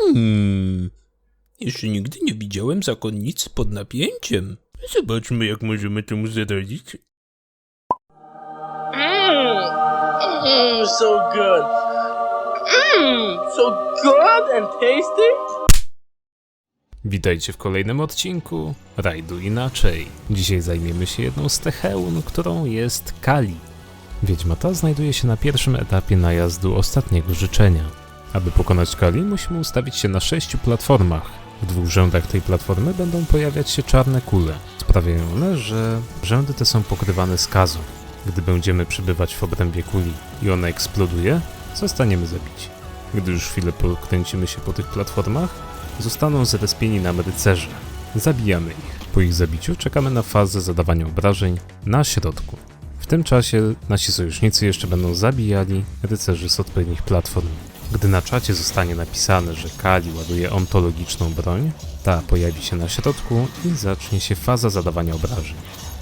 Hmm. Jeszcze nigdy nie widziałem zakonnicy pod napięciem. Zobaczmy, jak możemy temu zaradzić. Mmm, mmm, so good. Mmm, so good and tasty. Witajcie w kolejnym odcinku Rajdu Inaczej. Dzisiaj zajmiemy się jedną z Techeun, którą jest Kali. Wiedźma ta znajduje się na pierwszym etapie najazdu ostatniego życzenia. Aby pokonać Kali, musimy ustawić się na sześciu platformach. W dwóch rzędach tej platformy będą pojawiać się czarne kule. Sprawiają one, że rzędy te są pokrywane skazą. Gdy będziemy przybywać w obrębie kuli i ona eksploduje, zostaniemy zabici. Gdy już chwilę pokręcimy się po tych platformach, zostaną zrespieni nam rycerze. Zabijamy ich. Po ich zabiciu czekamy na fazę zadawania obrażeń na środku. W tym czasie nasi sojusznicy jeszcze będą zabijali rycerzy z odpowiednich platform. Gdy na czacie zostanie napisane, że Kali ładuje ontologiczną broń, ta pojawi się na środku i zacznie się faza zadawania obrażeń.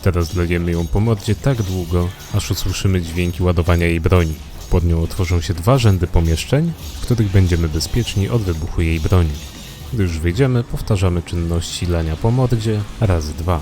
Teraz lejemy ją po mordzie tak długo, aż usłyszymy dźwięki ładowania jej broni. Pod nią otworzą się dwa rzędy pomieszczeń, w których będziemy bezpieczni od wybuchu jej broni. Gdy już wyjdziemy, powtarzamy czynności lania po mordzie razy dwa.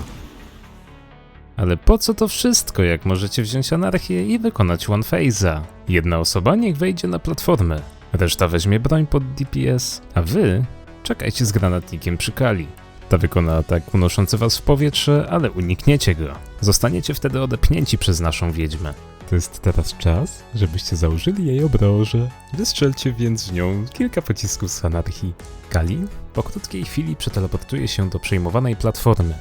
Ale po co to wszystko, jak możecie wziąć anarchię i wykonać one phase'a? Jedna osoba niech wejdzie na platformę, reszta weźmie broń pod DPS, a wy czekajcie z granatnikiem przy kali. Ta wykona atak unoszący was w powietrze, ale unikniecie go. Zostaniecie wtedy odepchnięci przez naszą wiedźmę. To jest teraz czas, żebyście założyli jej obroże. Wystrzelcie więc w nią kilka pocisków z anarchii. Kali po krótkiej chwili przeteleportuje się do przejmowanej platformy.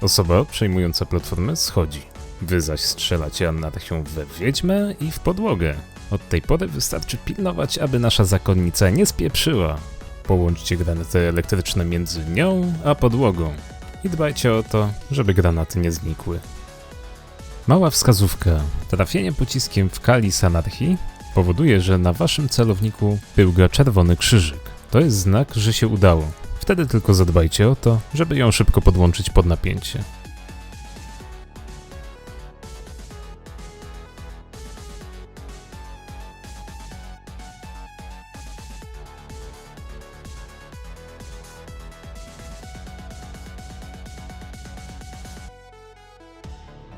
Osoba przejmująca platformę schodzi. Wy zaś strzelacie anarchią we wiedźmę i w podłogę. Od tej pory wystarczy pilnować, aby nasza zakonnica nie spieprzyła. Połączcie granaty elektryczne między nią a podłogą. I dbajcie o to, żeby granaty nie znikły. Mała wskazówka. Trafienie pociskiem w kali anarchii powoduje, że na waszym celowniku pyłga czerwony krzyżyk. To jest znak, że się udało. Wtedy tylko zadbajcie o to, żeby ją szybko podłączyć pod napięcie.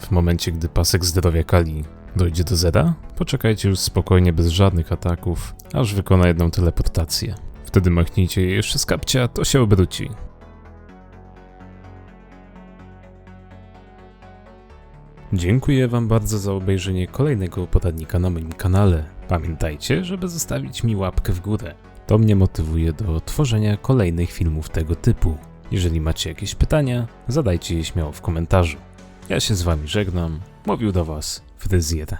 W momencie, gdy pasek zdrowia Kali dojdzie do zera, poczekajcie już spokojnie bez żadnych ataków, aż wykona jedną teleportację. Wtedy machnijcie jej jeszcze z kapcia, to się obróci. Dziękuję Wam bardzo za obejrzenie kolejnego poradnika na moim kanale. Pamiętajcie, żeby zostawić mi łapkę w górę. To mnie motywuje do tworzenia kolejnych filmów tego typu. Jeżeli macie jakieś pytania, zadajcie je śmiało w komentarzu. Ja się z Wami żegnam. Mówił do Was Fryzjer.